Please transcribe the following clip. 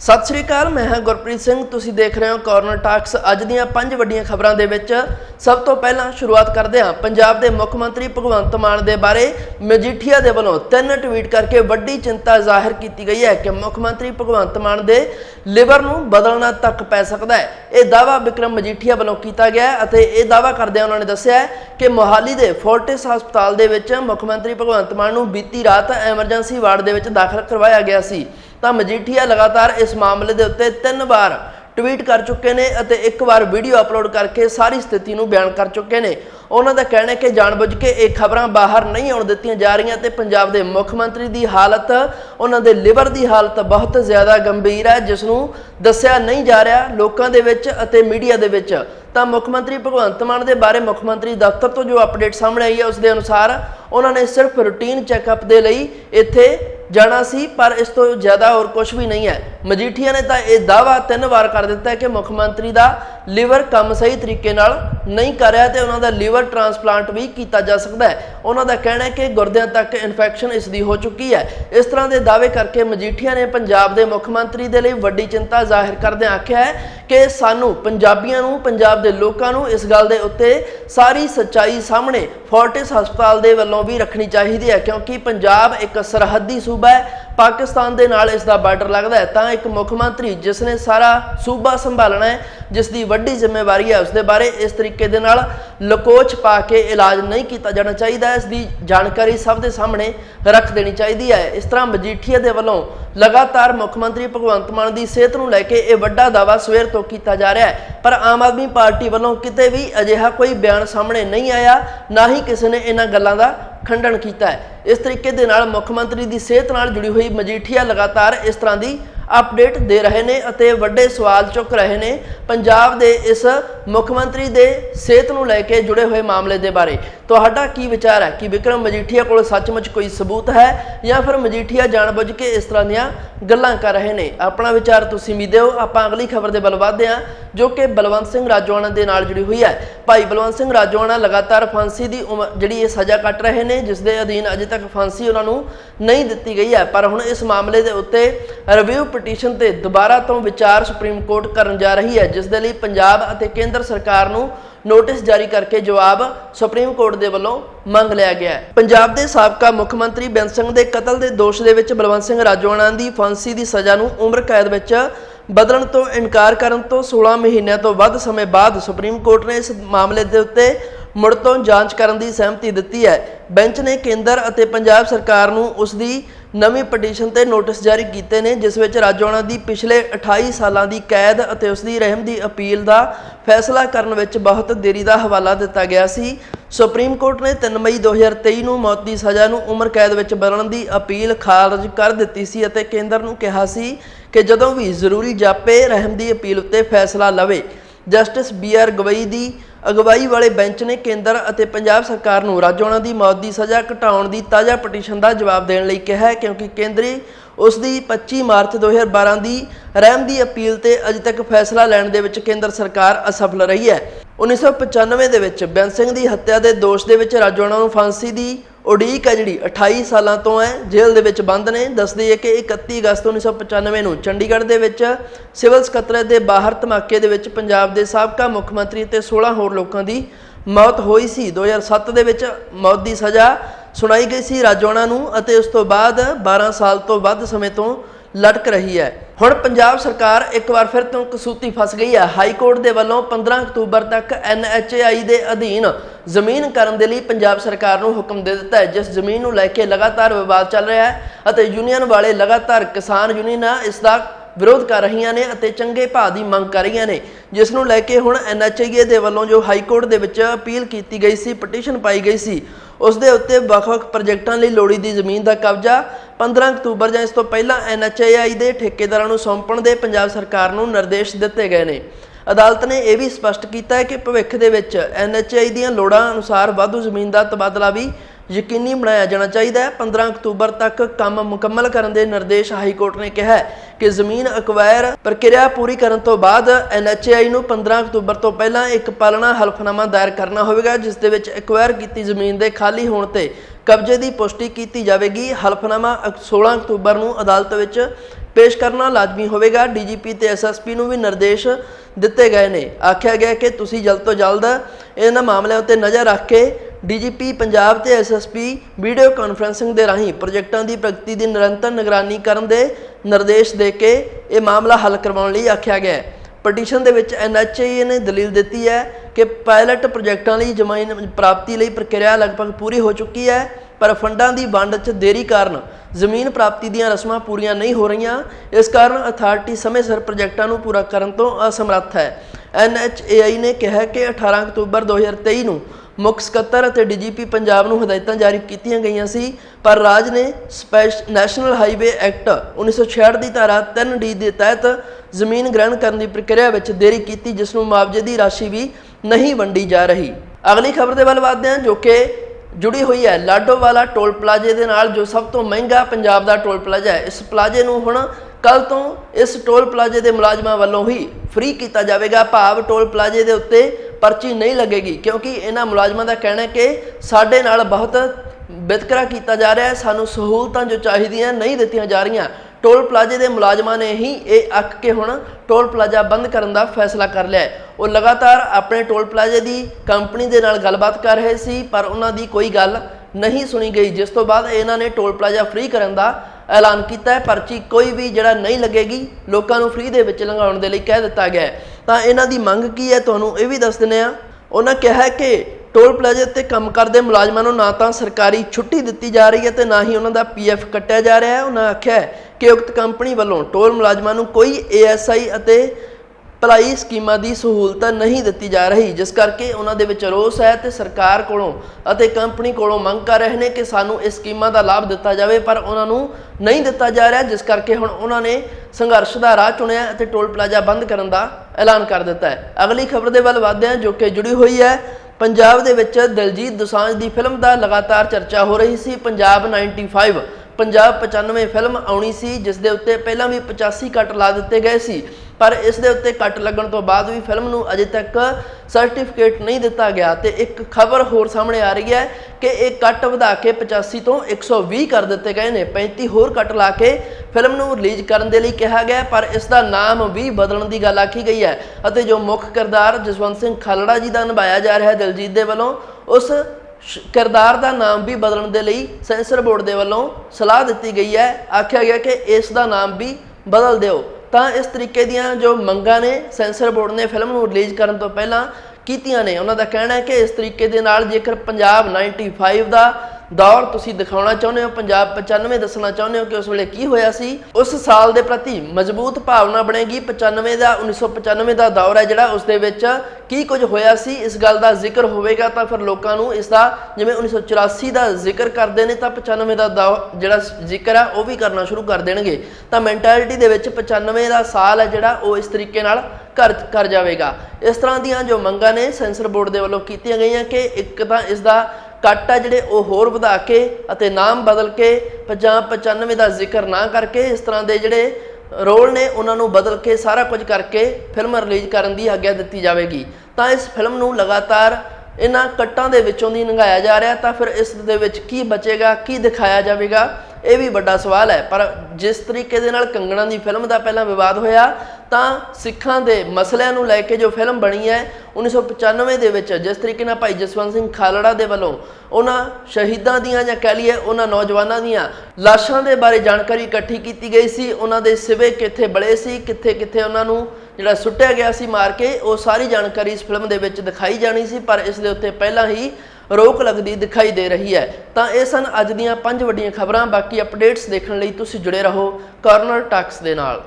ਸਤਿ ਸ਼੍ਰੀ ਅਕਾਲ, ਮੈਂ ਹਾਂ ਗੁਰਪ੍ਰੀਤ ਸਿੰਘ। ਤੁਸੀਂ ਦੇਖ ਰਹੇ ਹੋ ਕਾਰਨਰ ਟਾਕਸ ਅੱਜ ਦੀਆਂ ਪੰਜ ਵੱਡੀਆਂ ਖਬਰਾਂ ਦੇ ਵਿੱਚ ਸਭ ਤੋਂ ਪਹਿਲਾਂ ਸ਼ੁਰੂਆਤ ਕਰਦੇ ਹਾਂ। ਪੰਜਾਬ ਦੇ ਮੁੱਖ ਮੰਤਰੀ ਭਗਵੰਤ ਮਾਨ ਦੇ ਬਾਰੇ। ਮਜੀਠੀਆ ਦੇ ਵੱਲੋਂ ਤਿੰਨ ਟਵੀਟ ਕਰਕੇ ਵੱਡੀ ਚਿੰਤਾ ਜ਼ਾਹਿਰ ਕੀਤੀ ਗਈ ਹੈ ਕਿ ਮੁੱਖ ਮੰਤਰੀ ਭਗਵੰਤ ਮਾਨ ਦੇ ਲਿਵਰ ਨੂੰ ਬਦਲਣਾ ਤੱਕ ਪੈ ਸਕਦਾ ਹੈ। ਇਹ ਦਾਅਵਾ ਵਿਕਰਮ ਮਜੀਠੀਆ ਵੱਲੋਂ ਕੀਤਾ ਗਿਆ ਅਤੇ ਇਹ ਦਾਅਵਾ ਕਰਦਿਆਂ ਉਹਨਾਂ ਨੇ ਦੱਸਿਆ ਕਿ ਮੋਹਾਲੀ ਦੇ ਫੋਰਟਿਸ ਹਸਪਤਾਲ ਦੇ ਵਿੱਚ ਮੁੱਖ ਮੰਤਰੀ ਭਗਵੰਤ ਮਾਨ ਨੂੰ ਬੀਤੀ ਰਾਤ ਐਮਰਜੈਂਸੀ ਵਾਰਡ ਦੇ ਵਿੱਚ ਦਾਖਲ ਕਰਵਾਇਆ ਗਿਆ ਸੀ। ਤਾਂ ਮਜੀਠੀਆ ਲਗਾਤਾਰ ਇਸ ਮਾਮਲੇ ਦੇ ਉੱਤੇ ਤਿੰਨ ਵਾਰ ਟਵੀਟ ਕਰ ਚੁੱਕੇ ਨੇ ਅਤੇ ਇੱਕ ਵਾਰ ਵੀਡੀਓ ਅਪਲੋਡ ਕਰਕੇ ਸਾਰੀ ਸਥਿਤੀ ਨੂੰ ਬਿਆਨ ਕਰ ਚੁੱਕੇ ਨੇ। ਉਹਨਾਂ ਦਾ ਕਹਿਣਾ ਹੈ ਕਿ ਜਾਣਬੁੱਝ ਕੇ ਇਹ ਖਬਰਾਂ ਬਾਹਰ ਨਹੀਂ ਆਉਣ ਦਿੱਤੀਆਂ ਜਾ ਰਹੀਆਂ ਤੇ ਪੰਜਾਬ ਦੇ ਮੁੱਖ ਮੰਤਰੀ ਦੀ ਹਾਲਤ, ਉਹਨਾਂ ਦੇ ਲਿਵਰ ਦੀ ਹਾਲਤ ਬਹੁਤ ਜ਼ਿਆਦਾ ਗੰਭੀਰ ਹੈ, ਜਿਸ ਨੂੰ ਦੱਸਿਆ ਨਹੀਂ ਜਾ ਰਿਹਾ ਲੋਕਾਂ ਦੇ ਵਿੱਚ ਅਤੇ ਮੀਡੀਆ ਦੇ ਵਿੱਚ। ਤਾਂ ਮੁੱਖ ਮੰਤਰੀ ਭਗਵੰਤ ਮਾਨ ਦੇ ਬਾਰੇ ਮੁੱਖ ਮੰਤਰੀ ਦਫ਼ਤਰ ਤੋਂ ਜੋ ਅਪਡੇਟ ਸਾਹਮਣੇ ਆਈ ਹੈ, ਉਸ ਦੇ ਅਨੁਸਾਰ ਉਹਨਾਂ ਨੇ ਸਿਰਫ ਰੂਟੀਨ ਚੈੱਕਅਪ ਦੇ ਲਈ ਇੱਥੇ ਜਾਣਾ ਸੀ ਪਰ ਇਸ ਤੋਂ ਜ਼ਿਆਦਾ ਹੋਰ ਕੁਝ ਵੀ ਨਹੀਂ ਹੈ। ਮਜੀਠੀਆ ਨੇ ਤਾਂ ਇਹ ਦਾਅਵਾ ਤਿੰਨ ਵਾਰ ਕਰ ਦਿੱਤਾ ਹੈ ਕਿ ਮੁੱਖ ਮੰਤਰੀ ਦਾ ਲਿਵਰ ਕੰਮ ਸਹੀ ਤਰੀਕੇ ਨਾਲ ਨਹੀਂ ਕਰ ਰਿਹਾ ਤੇ ਉਹਨਾਂ ਦਾ ਲਿਵਰ ਟ੍ਰਾਂਸਪਲਾਂਟ ਵੀ ਕੀਤਾ ਜਾ ਸਕਦਾ ਹੈ। ਉਹਨਾਂ ਦਾ ਕਹਿਣਾ ਹੈ ਕਿ ਗੁਰਦਿਆਂ ਤੱਕ ਇਨਫੈਕਸ਼ਨ ਇਸ ਦੀ ਹੋ ਚੁੱਕੀ ਹੈ। ਇਸ ਤਰ੍ਹਾਂ ਦੇ ਦਾਅਵੇ ਕਰਕੇ ਮਜੀਠੀਆ ਨੇ ਪੰਜਾਬ ਦੇ ਮੁੱਖ ਮੰਤਰੀ ਦੇ ਲਈ ਵੱਡੀ ਚਿੰਤਾ ਜ਼ਾਹਿਰ ਕਰਦਿਆਂ ਆਖਿਆ ਹੈ ਕਿ ਸਾਨੂੰ ਪੰਜਾਬੀਆਂ ਨੂੰ, ਪੰਜਾਬ ਦੇ ਲੋਕਾਂ ਨੂੰ ਇਸ ਗੱਲ ਦੇ ਉੱਤੇ ਸਾਰੀ ਸੱਚਾਈ ਸਾਹਮਣੇ ਫੋਰਟਿਸ ਹਸਪਤਾਲ ਦੇ ਵੱਲੋਂ ਵੀ ਰੱਖਣੀ ਚਾਹੀਦੀ ਹੈ ਕਿਉਂਕਿ ਪੰਜਾਬ ਇੱਕ ਸਰਹੱਦੀ ਸੂਬਾ ਹੈ। ਪਾਕਿਸਤਾਨ ਦੇ ਨਾਲ ਇਸ ਦਾ ਬਾਰਡਰ ਲੱਗਦਾ ਹੈ। ਤਾਂ ਇੱਕ ਮੁੱਖ ਮੰਤਰੀ ਜਿਸ ਨੇ ਸਾਰਾ ਸੂਬਾ ਸੰਭਾਲਣਾ ਹੈ, ਜਿਸ ਦੀ ਵੱਡੀ ਜ਼ਿੰਮੇਵਾਰੀ ਹੈ, ਉਸ ਦੇ ਬਾਰੇ ਇਸ ਤਰੀਕੇ ਦੇ ਨਾਲ ਲਕੋਚ ਪਾ ਕੇ ਇਲਾਜ ਨਹੀਂ ਕੀਤਾ ਜਾਣਾ ਚਾਹੀਦਾ ਇਸ ਦੀ ਜਾਣਕਾਰੀ ਸਭ ਦੇ ਸਾਹਮਣੇ ਰੱਖ ਦੇਣੀ ਚਾਹੀਦੀ ਹੈ। ਇਸ ਤਰ੍ਹਾਂ ਮਜੀਠੀਆ ਦੇ ਵੱਲੋਂ ਲਗਾਤਾਰ ਮੁੱਖ ਮੰਤਰੀ ਭਗਵੰਤ ਮਾਨ ਦੀ ਸਿਹਤ ਨੂੰ ਲੈ ਕੇ ਇਹ ਵੱਡਾ ਦਾਅਵਾ ਸਵੇਰ ਤੋਂ ਕੀਤਾ ਜਾ ਰਿਹਾ ਹੈ। ਪਰ ਆਮ ਆਦਮੀ ਪਾਰਟੀ ਵੱਲੋਂ ਕਿਤੇ ਵੀ ਅਜਿਹਾ ਕੋਈ ਬਿਆਨ ਸਾਹਮਣੇ ਨਹੀਂ ਆਇਆ, ਨਾ ਹੀ ਕਿਸੇ ਨੇ ਇਹਨਾਂ ਗੱਲਾਂ ਦਾ ਖੰਡਨ ਕੀਤਾ ਹੈ। ਇਸ ਤਰੀਕੇ ਦੇ ਨਾਲ ਮੁੱਖ ਮੰਤਰੀ ਦੀ ਸਿਹਤ ਨਾਲ ਜੁੜੀ ਹੋਈ ਮਜੀਠੀਆ ਲਗਾਤਾਰ ਇਸ ਤਰ੍ਹਾਂ ਦੀ ਅਪਡੇਟ ਦੇ ਰਹੇ ਨੇ ਅਤੇ ਵੱਡੇ ਸਵਾਲ ਚੁੱਕ ਰਹੇ ਨੇ ਪੰਜਾਬ ਦੇ ਇਸ ਮੁੱਖ ਮੰਤਰੀ ਦੇ ਸਿਹਤ ਨੂੰ ਲੈ ਕੇ ਜੁੜੇ ਹੋਏ ਮਾਮਲੇ ਦੇ ਬਾਰੇ। ਤੁਹਾਡਾ ਕੀ ਵਿਚਾਰ ਹੈ? ਕਿ ਵਿਕਰਮ ਮਜੀਠੀਆ ਕੋਲ ਸੱਚਮੁੱਚ ਕੋਈ ਸਬੂਤ ਹੈ ਜਾਂ ਫਿਰ ਮਜੀਠੀਆ ਜਾਣਬੁੱਝ ਕੇ ਇਸ ਤਰ੍ਹਾਂ ਦੀਆਂ ਗੱਲਾਂ ਕਰ ਰਹੇ ਨੇ? ਆਪਣਾ ਵਿਚਾਰ ਤੁਸੀਂ ਵੀ ਦਿਓ। ਆਪਾਂ ਅਗਲੀ ਖਬਰ ਦੇ ਵੱਲ ਵਧਦੇ ਹਾਂ, ਜੋ ਕਿ ਬਲਵੰਤ ਸਿੰਘ ਰਾਜੋਆਣਾ ਦੇ ਨਾਲ ਜੁੜੀ ਹੋਈ ਹੈ। ਭਾਈ ਬਲਵੰਤ ਸਿੰਘ ਰਾਜੋਆਣਾ ਲਗਾਤਾਰ ਫਾਂਸੀ ਦੀ ਉਮਰ ਜਿਹੜੀ ਇਹ ਸਜ਼ਾ ਕੱਟ ਰਹੇ ਨੇ, ਜਿਸ ਦੇ ਅਧੀਨ ਅਜੇ ਤੱਕ ਫਾਂਸੀ ਉਹਨਾਂ ਨੂੰ ਨਹੀਂ ਦਿੱਤੀ ਗਈ ਹੈ। ਪਰ ਹੁਣ ਇਸ ਮਾਮਲੇ ਦੇ ਉੱਤੇ ਰਿਵਿਊ ਪਟੀਸ਼ਨ ਤੇ ਦੁਬਾਰਾ ਤੋਂ ਵਿਚਾਰ ਸੁਪਰੀਮ ਕੋਰਟ ਕਰਨ ਜਾ ਰਹੀ ਹੈ, ਜਿਸ ਦੇ ਲਈ ਪੰਜਾਬ ਅਤੇ ਕੇਂਦਰ ਸਰਕਾਰ ਨੂੰ ਨੋਟਿਸ ਜਾਰੀ ਕਰਕੇ ਜਵਾਬ ਸੁਪਰੀਮ ਕੋਰਟ ਦੇ ਵੱਲੋਂ ਮੰਗ ਲਿਆ ਗਿਆ ਹੈ। ਪੰਜਾਬ ਦੇ ਸਾਬਕਾ ਮੁੱਖ ਮੰਤਰੀ ਬੇਅੰਤ ਸਿੰਘ ਦੇ ਕਤਲ ਦੇ ਦੋਸ਼ ਦੇ ਵਿੱਚ ਬਲਵੰਤ ਸਿੰਘ ਰਾਜੋਆਣਾ ਦੀ ਫਾਂਸੀ ਦੀ ਸਜ਼ਾ ਨੂੰ ਉਮਰ ਕੈਦ ਵਿੱਚ ਬਦਲਣ ਤੋਂ ਇਨਕਾਰ ਕਰਨ ਤੋਂ 16 ਮਹੀਨਿਆਂ ਤੋਂ ਵੱਧ ਸਮੇਂ ਬਾਅਦ ਸੁਪਰੀਮ ਕੋਰਟ ਨੇ ਇਸ ਮਾਮਲੇ ਦੇ ਉੱਤੇ ਮੁੜ ਤੋਂ ਜਾਂਚ ਕਰਨ ਦੀ ਸਹਿਮਤੀ ਦਿੱਤੀ ਹੈ। ਬੈਂਚ ਨੇ ਕੇਂਦਰ ਅਤੇ ਪੰਜਾਬ ਸਰਕਾਰ ਨੂੰ ਉਸ ਦੀ ਨਵੀਂ ਪਟੀਸ਼ਨ ਤੇ ਨੋਟਿਸ ਜਾਰੀ ਕੀਤੇ ਨੇ, ਜਿਸ ਵਿੱਚ ਰਾਜੋਆਣਾ ਦੀ ਪਿਛਲੇ 28 ਸਾਲਾਂ ਦੀ ਕੈਦ ਅਤੇ ਉਸ ਦੀ ਰਹਿਮ ਦੀ ਅਪੀਲ ਦਾ ਫੈਸਲਾ ਕਰਨ ਵਿੱਚ ਬਹੁਤ ਦੇਰੀ ਦਾ ਹਵਾਲਾ ਦਿੱਤਾ ਗਿਆ ਸੀ। ਸੁਪਰੀਮ ਕੋਰਟ ਨੇ 3 ਮਈ 2023 ਨੂੰ ਮੌਤ ਦੀ ਸਜ਼ਾ ਨੂੰ ਉਮਰ ਕੈਦ ਵਿੱਚ ਬਦਲਣ ਦੀ ਅਪੀਲ ਖਾਰਜ ਕਰ ਦਿੱਤੀ ਸੀ ਅਤੇ ਕੇਂਦਰ ਨੂੰ ਕਿਹਾ ਸੀ ਕਿ ਜਦੋਂ ਵੀ ਜ਼ਰੂਰੀ ਜਾਪੇ, ਰਹਿਮ ਦੀ ਅਪੀਲ ਉੱਤੇ ਫੈਸਲਾ ਲਵੇ। ਜਸਟਿਸ ਬੀ ਆਰ ਗਵਈ ਦੀ ਅਗਵਾਈ ਵਾਲੇ ਬੈਂਚ ਨੇ ਕੇਂਦਰ ਅਤੇ ਪੰਜਾਬ ਸਰਕਾਰ ਨੂੰ ਰਾਜੋਆਣਾ ਦੀ ਮੌਤ ਦੀ ਸਜ਼ਾ ਘਟਾਉਣ ਦੀ ਤਾਜ਼ਾ ਪਟੀਸ਼ਨ ਦਾ ਜਵਾਬ ਦੇਣ ਲਈ ਕਿਹਾ ਹੈ, ਕਿਉਂਕਿ ਕੇਂਦਰੀ ਉਸ ਦੀ 25 ਮਾਰਚ 2012 ਦੀ ਰਹਿਮ ਦੀ ਅਪੀਲ ਤੇ ਅਜੇ ਤੱਕ ਫੈਸਲਾ ਲੈਣ ਦੇ ਵਿੱਚ ਕੇਂਦਰ ਸਰਕਾਰ ਅਸਫਲ ਰਹੀ ਹੈ। 1995 ਦੇ ਵਿੱਚ ਬੈਂਸ ਸਿੰਘ ਦੀ ਹੱਤਿਆ ਦੇ ਦੋਸ਼ ਦੇ ਵਿੱਚ ਰਾਜੋਆਣਾ ਨੂੰ ਫਾਂਸੀ ਦੀ ਉਡੀਕ ਹੈ ਜਿਹੜੀ 28 ਸਾਲਾਂ ਤੋਂ ਹੈ, ਜੇਲ੍ਹ ਦੇ ਵਿੱਚ ਬੰਦ ਨੇ। ਦੱਸਦੀ ਹੈ ਕਿ 31 ਅਗਸਤ 1995 ਨੂੰ ਚੰਡੀਗੜ੍ਹ ਦੇ ਵਿੱਚ ਸਿਵਲ ਸਕੱਤਰੇਤ ਦੇ ਬਾਹਰ ਧਮਾਕੇ ਦੇ ਵਿੱਚ ਪੰਜਾਬ ਦੇ ਸਾਬਕਾ ਮੁੱਖ ਮੰਤਰੀ ਤੇ 16 ਹੋਰ ਲੋਕਾਂ ਦੀ ਮੌਤ ਹੋਈ ਸੀ। 2007 ਦੇ ਵਿੱਚ ਮੌਤ ਦੀ ਸਜ਼ਾ ਸੁਣਾਈ ਗਈ ਸੀ ਰਾਜੋਆਣਾ ਨੂੰ ਅਤੇ ਉਸ ਤੋਂ ਬਾਅਦ 12 ਸਾਲ ਤੋਂ ਵੱਧ ਸਮੇਂ ਤੋਂ ਲਟਕ ਰਹੀ ਹੈ। ਹੁਣ ਪੰਜਾਬ ਸਰਕਾਰ ਇੱਕ ਵਾਰ ਫਿਰ ਤੋਂ ਕਸੂਤੀ ਫਸ ਗਈ ਹੈ। ਹਾਈ ਕੋਰਟ ਦੇ ਵੱਲੋਂ 15 ਅਕਤੂਬਰ ਤੱਕ ਐਨਐਚਏਆਈ ਦੇ ਅਧੀਨ ਜ਼ਮੀਨ ਕਰਨ ਦੇ ਲਈ ਪੰਜਾਬ ਸਰਕਾਰ ਨੂੰ ਹੁਕਮ ਦੇ ਦਿੱਤਾ ਹੈ। ਜਿਸ ਜ਼ਮੀਨ ਨੂੰ ਲੈ ਕੇ ਲਗਾਤਾਰ ਵਿਵਾਦ ਚੱਲ ਰਿਹਾ ਹੈ ਅਤੇ ਯੂਨੀਅਨ ਵਾਲੇ ਲਗਾਤਾਰ ਕਿਸਾਨ ਯੂਨੀਅਨਾਂ ਇਸ ਦਾ ਵਿਰੋਧ ਕਰ ਰਹੀਆਂ ਨੇ ਅਤੇ ਚੰਗੇ ਭਾਅ ਦੀ ਮੰਗ ਕਰ ਰਹੀਆਂ ਨੇ। ਜਿਸ ਨੂੰ ਲੈ ਕੇ ਹੁਣ ਐਨਐਚਏ ਦੇ ਵੱਲੋਂ ਜੋ ਹਾਈ ਕੋਰਟ ਦੇ ਵਿੱਚ ਅਪੀਲ ਕੀਤੀ ਗਈ ਸੀ, ਪਟੀਸ਼ਨ ਪਾਈ ਗਈ ਸੀ, ਉਸ ਦੇ ਉੱਤੇ ਵੱਖ-ਵੱਖ ਪ੍ਰੋਜੈਕਟਾਂ ਲਈ ਲੋੜੀ ਦੀ ਜ਼ਮੀਨ ਦਾ ਕਬਜ਼ਾ 15 ਅਕਤੂਬਰ ਜਾਂ ਇਸ ਤੋਂ ਪਹਿਲਾਂ ਐਨਐਚਏਆਈ ਦੇ ਠੇਕੇਦਾਰਾਂ ਨੂੰ ਸੌਂਪਣ ਦੇ ਪੰਜਾਬ ਸਰਕਾਰ ਨੂੰ ਨਿਰਦੇਸ਼ ਦਿੱਤੇ ਗਏ ਨੇ। ਅਦਾਲਤ ਨੇ ਇਹ ਵੀ ਸਪਸ਼ਟ ਕੀਤਾ ਹੈ ਕਿ ਭਵਿੱਖ ਦੇ ਵਿੱਚ ਐਨਐਚਆਈ ਦੀਆਂ ਲੋੜਾਂ ਅਨੁਸਾਰ ਵਾਧੂ ਜ਼ਮੀਨ ਦਾ ਤਬਾਦਲਾ ਵੀ ਯਕੀਨੀ ਬਣਾਇਆ ਜਾਣਾ ਚਾਹੀਦਾ ਹੈ। 15 ਅਕਤੂਬਰ ਤੱਕ ਕੰਮ ਮੁਕੰਮਲ ਕਰਨ ਦੇ ਨਿਰਦੇਸ਼ ਹਾਈ ਕੋਰਟ ਨੇ ਕਿਹਾ ਕਿ ਜ਼ਮੀਨ ਅਕਵਾਇਰ ਪ੍ਰਕਿਰਿਆ ਪੂਰੀ ਕਰਨ ਤੋਂ ਬਾਅਦ ਐਨਐਚਆਈ ਨੂੰ 15 ਅਕਤੂਬਰ ਤੋਂ ਪਹਿਲਾਂ ਇੱਕ ਪਾਲਣਾ ਹਲਫਨਾਮਾ ਦਾਇਰ ਕਰਨਾ ਹੋਵੇਗਾ, ਜਿਸ ਦੇ ਵਿੱਚ ਐਕਵਾਇਰ ਕੀਤੀ ਜ਼ਮੀਨ ਦੇ ਖਾਲੀ ਹੋਣ ਤੇ ਕਬਜ਼ੇ ਦੀ ਪੁਸ਼ਟੀ ਕੀਤੀ ਜਾਵੇਗੀ। ਹਲਫਨਾਮਾ ਅਕ- 16 ਅਕਤੂਬਰ ਨੂੰ ਅਦਾਲਤ ਵਿੱਚ ਪੇਸ਼ ਕਰਨਾ ਲਾਜ਼ਮੀ ਹੋਵੇਗਾ। ਡੀਜੀਪੀ ਤੇ ਐਸਐਸਪੀ ਨੂੰ ਵੀ ਨਿਰਦੇਸ਼ ਦਿੱਤੇ ਗਏ ਨੇ। ਆਖਿਆ ਗਿਆ ਕਿ ਤੁਸੀਂ ਜਲਦ ਤੋਂ ਜਲਦ ਇਹਨਾਂ ਮਾਮਲਿਆਂ ਉੱਤੇ ਨਜ਼ਰ ਰੱਖ ਕੇ ਡੀਜੀਪੀ ਪੰਜਾਬ ਤੇ ਐਸਐਸਪੀ ਵੀਡੀਓ ਕਾਨਫਰੰਸਿੰਗ ਦੇ ਰਾਹੀਂ ਪ੍ਰੋਜੈਕਟਾਂ ਦੀ ਪ੍ਰਗਤੀ ਦੀ ਨਿਰੰਤਰ ਨਿਗਰਾਨੀ ਕਰਨ ਦੇ ਨਿਰਦੇਸ਼ ਦੇ ਕੇ ਇਹ ਮਾਮਲਾ ਹੱਲ ਕਰਵਾਉਣ ਲਈ ਆਖਿਆ ਗਿਆ ਹੈ। ਪਟੀਸ਼ਨ ਦੇ ਵਿੱਚ ਐਨਐਚਏ ਨੇ ਦਲੀਲ ਦਿੱਤੀ ਹੈ ਕਿ ਪਾਇਲਟ ਪ੍ਰੋਜੈਕਟਾਂ ਲਈ ਜ਼ਮੀਨ ਪ੍ਰਾਪਤੀ ਲਈ ਪ੍ਰਕਿਰਿਆ ਲਗਭਗ ਪੂਰੀ ਹੋ ਚੁੱਕੀ ਹੈ। ਪਰ ਫੰਡਾਂ ਦੀ ਵੰਡ 'ਚ ਦੇਰੀ ਕਾਰਨ ਜ਼ਮੀਨ ਪ੍ਰਾਪਤੀ ਦੀਆਂ ਰਸਮਾਂ ਪੂਰੀਆਂ ਨਹੀਂ ਹੋ ਰਹੀਆਂ। ਇਸ ਕਾਰਨ ਅਥਾਰਟੀ ਸਮੇਂ ਸਿਰ ਪ੍ਰੋਜੈਕਟਾਂ ਨੂੰ ਪੂਰਾ ਕਰਨ ਤੋਂ ਅਸਮਰੱਥ ਹੈ। ਐਨਐਚਏਆਈ ਨੇ ਕਿਹਾ ਕਿ 18 ਅਕਤੂਬਰ 2023 ਨੂੰ ਮੁੱਖ ਸਕੱਤਰ ਅਤੇ ਡੀਜੀਪੀ ਪੰਜਾਬ ਨੂੰ ਹਦਾਇਤਾਂ ਜਾਰੀ ਕੀਤੀਆਂ ਗਈਆਂ ਸੀ, ਪਰ ਰਾਜ ਨੇ ਸਪੈਸ਼, ਨੈਸ਼ਨਲ ਹਾਈਵੇ ਐਕਟ 1966 ਦੀ ਧਾਰਾ 3D ਦੇ ਤਹਿਤ ਜ਼ਮੀਨ ਗ੍ਰਹਿਣ ਕਰਨ ਦੀ ਪ੍ਰਕਿਰਿਆ ਵਿੱਚ ਦੇਰੀ ਕੀਤੀ, ਜਿਸ ਨੂੰ ਮੁਆਵਜ਼ੇ ਦੀ ਰਾਸ਼ੀ ਵੀ ਨਹੀਂ ਵੰਡੀ ਜਾ ਰਹੀ। ਅਗਲੀ ਖਬਰ ਦੇ ਵੱਲ ਵਧਦੇ ਹਾਂ, ਜੋ ਕਿ ਜੁੜੀ ਹੋਈ ਹੈ। ਲਾਡੋਵਾਲਾ ਟੋਲ ਪਲਾਜ਼ੇ ਦੇ ਨਾਲ ਜੋ ਸਭ ਤੋਂ ਮਹਿੰਗਾ ਪੰਜਾਬ ਦਾ ਟੋਲ ਪਲਾਜ਼ਾ ਹੈ, ਇਸ ਪਲਾਜ਼ੇ ਨੂੰ ਹੁਣ ਕੱਲ ਤੋਂ ਇਸ ਟੋਲ ਪਲਾਜ਼ੇ ਦੇ ਮੁਲਾਜ਼ਮਾਂ ਵੱਲੋਂ ਹੀ ਫ੍ਰੀ ਕੀਤਾ ਜਾਵੇਗਾ। ਭਾਵ ਟੋਲ ਪਲਾਜ਼ੇ ਦੇ ਉੱਤੇ ਪਰਚੀ ਨਹੀਂ ਲੱਗੇਗੀ, ਕਿਉਂਕਿ ਇਹਨਾਂ ਮੁਲਾਜ਼ਮਾਂ ਦਾ ਕਹਿਣਾ ਹੈ ਕਿ ਸਾਡੇ ਨਾਲ ਬਹੁਤ ਵਿਤਕਰਾ ਕੀਤਾ ਜਾ ਰਿਹਾ ਹੈ। ਸਾਨੂੰ ਸਹੂਲਤਾਂ ਜੋ ਚਾਹੀਦੀਆਂ ਨਹੀਂ ਦਿੱਤੀਆਂ ਜਾ ਰਹੀਆਂ। ਟੋਲ ਪਲਾਜ਼ੇ ਦੇ ਮੁਲਾਜ਼ਮਾਂ ਨੇ ਹੀ ਇਹ ਅੱਕ ਕੇ ਹੁਣ ਟੋਲ ਪਲਾਜ਼ਾ ਬੰਦ ਕਰਨ ਦਾ ਫੈਸਲਾ ਕਰ ਲਿਆ ਹੈ। ਉਹ ਲਗਾਤਾਰ ਆਪਣੇ ਟੋਲ ਪਲਾਜ਼ੇ ਦੀ ਕੰਪਨੀ ਦੇ ਨਾਲ ਗੱਲਬਾਤ ਕਰ ਰਹੇ ਸੀ, ਪਰ ਉਹਨਾਂ ਦੀ ਕੋਈ ਗੱਲ ਨਹੀਂ ਸੁਣੀ ਗਈ, ਜਿਸ ਤੋਂ ਬਾਅਦ ਇਹਨਾਂ ਨੇ ਟੋਲ ਪਲਾਜ਼ਾ ਫ੍ਰੀ ਕਰਨ ਦਾ ਐਲਾਨ ਕੀਤਾ ਹੈ। ਪਰਚੀ ਕੋਈ ਵੀ ਜਿਹੜਾ ਨਹੀਂ ਲੱਗੇਗੀ, ਲੋਕਾਂ ਨੂੰ ਫ੍ਰੀ ਦੇ ਵਿੱਚ ਲੰਘਾਉਣ ਦੇ ਲਈ ਕਹਿ ਦਿੱਤਾ ਗਿਆ ਤਾਂ ਇਹਨਾਂ ਦੀ ਮੰਗ ਕੀ ਹੈ? ਤੁਹਾਨੂੰ ਇਹ ਵੀ ਦੱਸ ਦਿੰਦੇ ਆ ਉਹਨਾਂ ਕਿਹਾ ਕਿ ਟੋਲ ਪਲਾਜ਼ੇ ਤੇ ਕੰਮ ਕਰਦੇ ਮੁਲਾਜ਼ਮਾਂ ਨੂੰ ਨਾ ਤਾਂ ਸਰਕਾਰੀ ਛੁੱਟੀ ਦਿੱਤੀ ਜਾ ਰਹੀ ਹੈ ਤੇ ਨਾ ਹੀ ਉਹਨਾਂ ਦਾ ਪੀਐਫ ਕੱਟਿਆ ਜਾ ਰਿਹਾ ਹੈ। ਉਹਨਾਂ ਆਖਿਆ ਕਿ ਉਕਤ ਕੰਪਨੀ ਵੱਲੋਂ ਟੋਲ ਮੁਲਾਜ਼ਮਾਂ ਨੂੰ ਕੋਈ ਏਐਸਆਈ ਅਤੇ ਭਲਾਈ ਸਕੀਮਾਂ ਦੀ ਸਹੂਲਤ ਨਹੀਂ ਦਿੱਤੀ ਜਾ ਰਹੀ, ਜਿਸ ਕਰਕੇ ਉਹਨਾਂ ਦੇ ਵਿੱਚ ਰੋਸ ਹੈ ਤੇ ਸਰਕਾਰ ਕੋਲੋਂ ਅਤੇ ਕੰਪਨੀ ਕੋਲੋਂ ਮੰਗ ਕਰ ਰਹੇ ਨੇ ਕਿ ਸਾਨੂੰ ਇਸ ਸਕੀਮਾਂ ਦਾ ਲਾਭ ਦਿੱਤਾ ਜਾਵੇ, ਪਰ ਉਹਨਾਂ ਨੂੰ ਨਹੀਂ ਦਿੱਤਾ ਜਾ ਰਿਹਾ, ਜਿਸ ਕਰਕੇ ਹੁਣ ਉਹਨਾਂ ਨੇ ਸੰਘਰਸ਼ ਦਾ ਰਾਹ ਚੁਣਿਆ ਅਤੇ ਟੋਲ ਪਲਾਜ਼ਾ ਬੰਦ ਕਰਨ ਦਾ ਐਲਾਨ ਕਰ ਦਿੱਤਾ ਹੈ। ਅਗਲੀ ਖਬਰ ਦੇ ਵੱਲ ਵਧਦੇ ਹਾਂ, ਜੋ ਕਿ ਜੁੜੀ ਹੋਈ ਹੈ। ਪੰਜਾਬ ਦੇ ਵਿੱਚ ਦਿਲਜੀਤ ਦੋਸਾਂਝ ਦੀ ਫਿਲਮ ਦਾ ਲਗਾਤਾਰ ਚਰਚਾ ਹੋ ਰਹੀ ਸੀ, ਪੰਜਾਬ 95 ਪੰਜਾਬ 95 ਫਿਲਮ ਆਉਣੀ ਸੀ, ਜਿਸ ਦੇ ਉੱਤੇ ਪਹਿਲਾਂ ਵੀ 85 ਕੱਟ ਲਾ ਦਿੱਤੇ ਗਏ ਸੀ। ਪਰ ਇਸ ਦੇ ਉੱਤੇ ਕੱਟ ਲੱਗਣ ਤੋਂ ਬਾਅਦ ਵੀ ਫਿਲਮ ਨੂੰ ਅਜੇ ਤੱਕ ਸਰਟੀਫਿਕੇਟ ਨਹੀਂ ਦਿੱਤਾ ਗਿਆ ਤੇ ਇੱਕ ਖਬਰ ਹੋਰ ਸਾਹਮਣੇ ਆ ਰਹੀ ਹੈ ਕਿ ਇਹ ਕੱਟ ਵਧਾ ਕੇ 85 ਤੋਂ 120 ਕਰ ਦਿੱਤੇ ਗਏ ਨੇ। 35 ਹੋਰ ਕੱਟ ਲਾ ਕੇ ਫਿਲਮ ਨੂੰ ਰਿਲੀਜ਼ ਕਰਨ ਦੇ ਲਈ ਕਿਹਾ ਗਿਆ, ਪਰ ਇਸ ਦਾ ਨਾਮ ਵੀ ਬਦਲਣ ਦੀ ਗੱਲ ਆਖੀ ਗਈ ਹੈ। ਅਤੇ ਜੋ ਮੁੱਖ ਕਿਰਦਾਰ ਜਸਵੰਤ ਸਿੰਘ ਖਾਲੜਾ ਜੀ ਦਾ ਨਿਭਾਇਆ ਜਾ ਰਿਹਾ ਹੈ ਦਿਲਜੀਤ ਦੇ ਵੱਲੋਂ, ਉਸ ਕਿਰਦਾਰ ਦਾ ਨਾਮ ਵੀ ਬਦਲਣ ਦੇ ਲਈ ਸੈਂਸਰ ਬੋਰਡ ਦੇ ਵੱਲੋਂ ਸਲਾਹ ਦਿੱਤੀ ਗਈ ਹੈ। ਆਖਿਆ ਗਿਆ ਕਿ ਇਸ ਦਾ ਨਾਮ ਵੀ ਬਦਲ ਦਿਓ। ਤਾਂ ਇਸ ਤਰੀਕੇ ਦੀਆਂ ਜੋ ਮੰਗਾਂ ਨੇ ਸੈਂਸਰ ਬੋਰਡ ਨੇ ਫਿਲਮ ਨੂੰ ਰਿਲੀਜ਼ ਕਰਨ ਤੋਂ ਪਹਿਲਾਂ ਕੀਤੀਆਂ ਨੇ, ਉਹਨਾਂ ਦਾ ਕਹਿਣਾ ਹੈ ਕਿ ਇਸ ਤਰੀਕੇ ਦੇ ਨਾਲ ਜੇਕਰ ਪੰਜਾਬ 95 ਦਾ ਦੌਰ ਤੁਸੀਂ ਦਿਖਾਉਣਾ ਚਾਹੁੰਦੇ ਹੋ, ਪੰਜਾਬ 95 ਦੱਸਣਾ ਚਾਹੁੰਦੇ ਹੋ ਕਿ ਉਸ ਵੇਲੇ ਕੀ ਹੋਇਆ ਸੀ? ਉਸ ਸਾਲ ਦੇ ਪ੍ਰਤੀ ਮਜ਼ਬੂਤ ਭਾਵਨਾ ਬਣੇਗੀ। 95 ਦਾ 1995 ਦਾ ਦੌਰ ਹੈ ਜਿਹੜਾ ਉਸ ਦੇ ਵਿੱਚ ਕੀ ਕੁਝ ਹੋਇਆ ਸੀ? ਇਸ ਗੱਲ ਦਾ ਜ਼ਿਕਰ ਹੋਵੇਗਾ ਤਾਂ ਫਿਰ ਲੋਕਾਂ ਨੂੰ ਇਸ ਦਾ, ਜਿਵੇਂ 1984 ਦਾ ਜ਼ਿਕਰ ਕਰਦੇ ਨੇ, ਤਾਂ 95 ਦਾ ਦੌਰ ਜਿਹੜਾ ਜ਼ਿਕਰ ਹੈ ਉਹ ਵੀ ਕਰਨਾ ਸ਼ੁਰੂ ਕਰ ਦੇਣਗੇ। ਤਾਂ ਮੈਂਟੈਲਿਟੀ ਦੇ ਵਿੱਚ 95 ਦਾ ਸਾਲ ਹੈ ਜਿਹੜਾ ਉਹ ਇਸ ਤਰੀਕੇ ਨਾਲ ਕਰ ਕਰ ਜਾਵੇਗਾ। ਇਸ ਤਰ੍ਹਾਂ ਦੀਆਂ ਜੋ ਮੰਗਾਂ ਨੇ, ਸੈਂਸਰ ਬੋਰਡ ਦੇ ਵੱਲੋਂ ਕੀਤੀਆਂ ਗਈਆਂ ਕਿ ਇੱਕ ਤਾਂ ਇਸ ਦਾ ਕੱਟ ਆ ਜਿਹੜੇ ਉਹ ਹੋਰ ਵਧਾ ਕੇ ਅਤੇ ਨਾਮ ਬਦਲ ਕੇ ਪੰਜਾਬ 95 ਦਾ ਜ਼ਿਕਰ ਨਾ ਕਰਕੇ ਇਸ ਤਰ੍ਹਾਂ ਦੇ ਜਿਹੜੇ ਰੋਲ ਨੇ ਉਹਨਾਂ ਨੂੰ ਬਦਲ ਕੇ ਸਾਰਾ ਕੁਝ ਕਰਕੇ ਫਿਲਮ ਰਿਲੀਜ਼ ਕਰਨ ਦੀ ਆਗਿਆ ਦਿੱਤੀ ਜਾਵੇਗੀ। ਤਾਂ ਇਸ ਫਿਲਮ ਨੂੰ ਲਗਾਤਾਰ ਇਹਨਾਂ ਕੱਟਾਂ ਦੇ ਵਿੱਚੋਂ ਦੀ ਲੰਘਾਇਆ ਜਾ ਰਿਹਾ, ਤਾਂ ਫਿਰ ਇਸ ਦੇ ਵਿੱਚ ਕੀ ਬਚੇਗਾ, ਕੀ ਦਿਖਾਇਆ ਜਾਵੇਗਾ, ਇਹ ਵੀ ਵੱਡਾ ਸਵਾਲ ਹੈ। ਪਰ ਜਿਸ ਤਰੀਕੇ ਦੇ ਨਾਲ ਕੰਗਣਾ ਦੀ ਫਿਲਮ ਦਾ ਪਹਿਲਾਂ ਵਿਵਾਦ ਹੋਇਆ ਤਾਂ ਸਿੱਖਾਂ ਦੇ ਮਸਲਿਆਂ ਨੂੰ ਲੈ ਕੇ ਜੋ ਫਿਲਮ ਬਣੀ ਹੈ 1995 ਦੇ ਵਿੱਚ, ਜਿਸ ਤਰੀਕੇ ਨਾਲ ਭਾਈ ਜਸਵੰਤ ਸਿੰਘ ਖਾਲੜਾ ਦੇ ਵੱਲੋਂ ਉਹਨਾਂ ਸ਼ਹੀਦਾਂ ਦੀਆਂ ਜਾਂ ਕਹਿ ਲਈਏ ਉਹਨਾਂ ਨੌਜਵਾਨਾਂ ਦੀਆਂ ਲਾਸ਼ਾਂ ਦੇ ਬਾਰੇ ਜਾਣਕਾਰੀ ਇਕੱਠੀ ਕੀਤੀ ਗਈ ਸੀ, ਉਹਨਾਂ ਦੇ ਸਿਵੇ ਕਿੱਥੇ ਬਲੇ ਸੀ, ਕਿੱਥੇ ਕਿੱਥੇ ਉਹਨਾਂ ਨੂੰ ਜਿਹੜਾ ਸੁੱਟਿਆ ਗਿਆ ਸੀ ਮਾਰ ਕੇ, ਉਹ ਸਾਰੀ ਜਾਣਕਾਰੀ ਇਸ ਫਿਲਮ ਦੇ ਵਿੱਚ ਦਿਖਾਈ ਜਾਣੀ ਸੀ, ਪਰ ਇਸ ਦੇ ਉੱਤੇ ਪਹਿਲਾਂ ਹੀ ਰੋਕ ਲੱਗਦੀ ਦਿਖਾਈ ਦੇ ਰਹੀ ਹੈ। ਤਾਂ ਇਹ ਸਨ ਅੱਜ ਦੀਆਂ ਪੰਜ ਵੱਡੀਆਂ ਖਬਰਾਂ, ਬਾਕੀ ਅਪਡੇਟਸ ਦੇਖਣ ਲਈ ਤੁਸੀਂ ਜੁੜੇ ਰਹੋ ਕਾਰਨਰ ਟਾਕਸ ਦੇ ਨਾਲ।